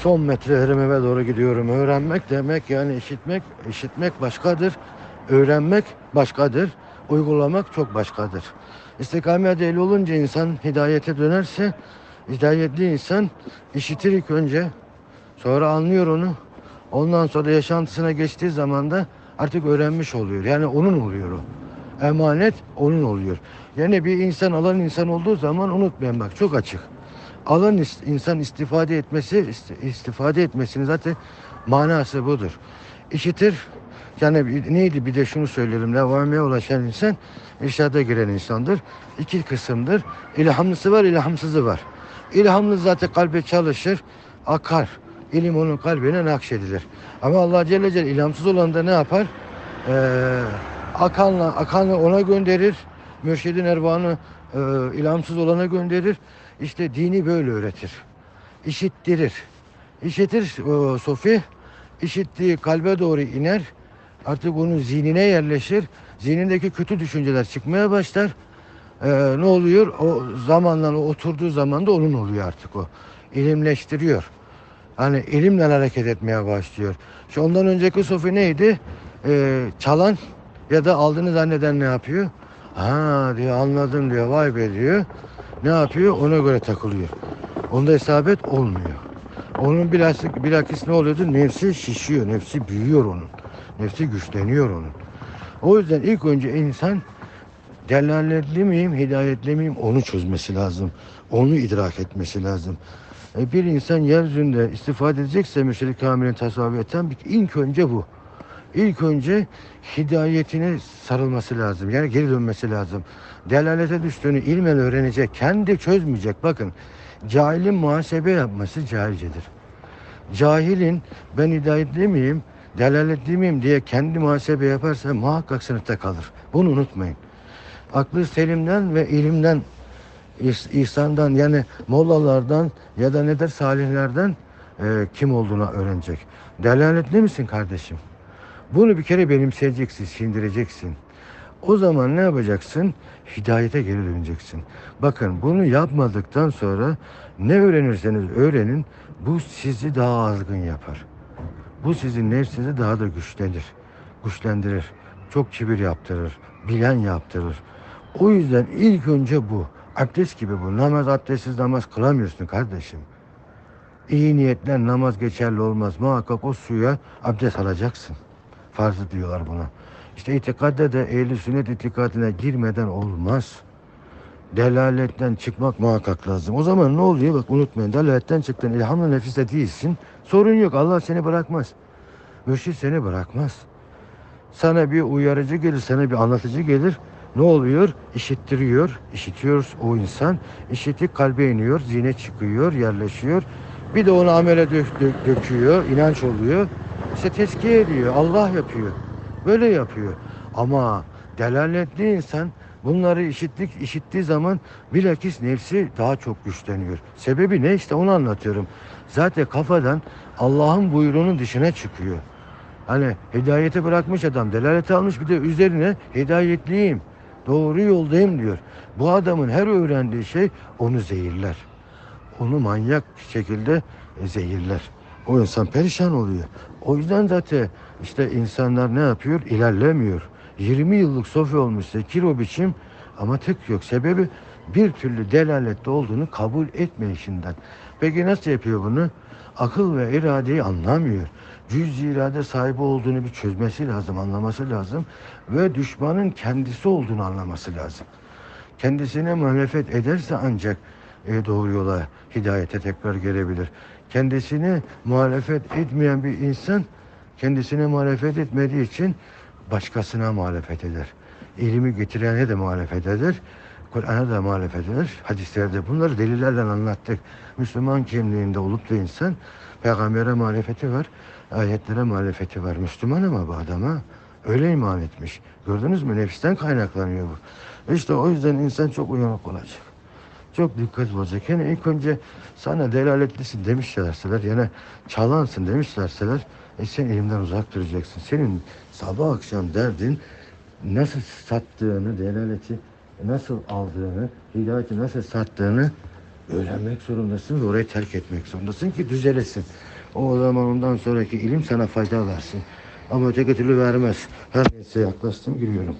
son metrelerim eve doğru gidiyorum. Öğrenmek demek yani işitmek, işitmek başkadır. Öğrenmek başkadır. Uygulamak çok başkadır. İstikamet ehli olunca insan hidayete dönerse hidayetli insan işitir ilk önce sonra anlıyor onu. Ondan sonra yaşantısına geçtiği zaman da artık öğrenmiş oluyor. Yani onun oluyor o. Emanet onun oluyor. Yani bir insan alan insan olduğu zaman unutmayın bak çok açık. Alan insan istifade etmesi ist- istifade etmesinin zaten manası budur. İşitir yani neydi bir de şunu söyleyelim. Levameye ulaşan insan irşada giren insandır. İki kısımdır. İlhamlısı var, ilhamsızı var. İlhamlı zaten kalbe çalışır, akar. İlim onun kalbine nakşedilir. Ama Allah Celle Celle ilhamsız olan da ne yapar? Ee, akanla, akanla ona gönderir. Mürşidin ervanı e, ilhamsız olana gönderir. İşte dini böyle öğretir. İşittirir. İşitir o, Sofi. İşittiği kalbe doğru iner. Artık onun zihnine yerleşir. Zihnindeki kötü düşünceler çıkmaya başlar. Ee, ne oluyor? O zamanla o oturduğu zaman da onun oluyor artık o. İlimleştiriyor. Hani ilimle hareket etmeye başlıyor. Şu ondan önceki sofi neydi? Ee, çalan ya da aldığını zanneden ne yapıyor? Ha diyor anladım diyor vay be diyor. Ne yapıyor? Ona göre takılıyor. Onda isabet olmuyor. Onun bilakis, bilakis ne oluyordu? Nefsi şişiyor, nefsi büyüyor onun. Nefsi güçleniyor onun. O yüzden ilk önce insan delaletli miyim, hidayetli miyim onu çözmesi lazım. Onu idrak etmesi lazım. E, bir insan yeryüzünde istifade edecekse müşrik kamilin tasavvufiyetten ilk önce bu. İlk önce hidayetine sarılması lazım. Yani geri dönmesi lazım. Delalete düştüğünü ilmen öğrenecek. Kendi çözmeyecek. Bakın cahilin muhasebe yapması cahilcedir. Cahilin ben hidayetli miyim, delaletli miyim diye kendi muhasebe yaparsa muhakkak sınıfta kalır. Bunu unutmayın. Aklı selimden ve ilimden İhs- ihsandan yani mollalardan ya da nedir salihlerden e, kim olduğunu öğrenecek. Delaletli misin kardeşim? Bunu bir kere benimseyeceksin, sindireceksin. O zaman ne yapacaksın? Hidayete geri döneceksin. Bakın bunu yapmadıktan sonra ne öğrenirseniz öğrenin bu sizi daha azgın yapar. Bu sizin nefsinizi daha da güçlenir. Güçlendirir. Çok kibir yaptırır. Bilen yaptırır. O yüzden ilk önce bu. Abdest gibi bu. Namaz abdestsiz namaz kılamıyorsun kardeşim. İyi niyetle namaz geçerli olmaz. Muhakkak o suya abdest alacaksın. Farzı diyorlar buna. İşte itikadda da ehli sünnet itikadına girmeden olmaz. Delaletten çıkmak muhakkak lazım. O zaman ne oluyor? Bak unutmayın. Delaletten çıktın. İlhamla nefiste değilsin. Sorun yok. Allah seni bırakmaz. Mürşit seni bırakmaz. Sana bir uyarıcı gelir, sana bir anlatıcı gelir. Ne oluyor? İşittiriyor. İşitiyor o insan. İşitip kalbe iniyor, zihne çıkıyor, yerleşiyor. Bir de onu amele dök, dök- döküyor, inanç oluyor. İşte tezkiye ediyor, Allah yapıyor. Böyle yapıyor. Ama delaletli insan bunları işittik, işittiği zaman bilakis nefsi daha çok güçleniyor. Sebebi ne? İşte onu anlatıyorum. Zaten kafadan Allah'ın buyruğunun dışına çıkıyor. Hani hidayeti bırakmış adam, delaleti almış bir de üzerine hidayetliyim, doğru yoldayım diyor. Bu adamın her öğrendiği şey onu zehirler. Onu manyak şekilde zehirler. O insan perişan oluyor. O yüzden zaten işte insanlar ne yapıyor? İlerlemiyor. 20 yıllık sofi olmuşsa kilo biçim ama tık yok. Sebebi bir türlü delalette olduğunu kabul etmeyişinden. Peki nasıl yapıyor bunu? Akıl ve iradeyi anlamıyor. Cüz irade sahibi olduğunu bir çözmesi lazım, anlaması lazım. Ve düşmanın kendisi olduğunu anlaması lazım. Kendisine muhalefet ederse ancak doğru yola, hidayete tekrar gelebilir. Kendisine muhalefet etmeyen bir insan kendisine muhalefet etmediği için başkasına muhalefet eder. İlimi getirene de muhalefet eder. Kur'an'a da muhalefet eder. Hadislerde bunları delillerle anlattık. Müslüman kimliğinde olup da insan peygambere muhalefeti var, ayetlere muhalefeti var. Müslüman ama bu adama öyle iman etmiş. Gördünüz mü? Nefisten kaynaklanıyor bu. İşte o yüzden insan çok uyanık olacak. Çok dikkat olacak. Yani ilk önce sana delaletlisin demişlerseler, yani çalansın demişlerseler, e sen elimden uzak duracaksın. Senin sabah akşam derdin nasıl sattığını, delaleti nasıl aldığını, hidayeti nasıl sattığını öğrenmek zorundasın ve orayı terk etmek zorundasın ki düzelesin. O zaman ondan sonraki ilim sana fayda versin. Ama öteki türlü vermez. Her neyse yaklaştım giriyorum.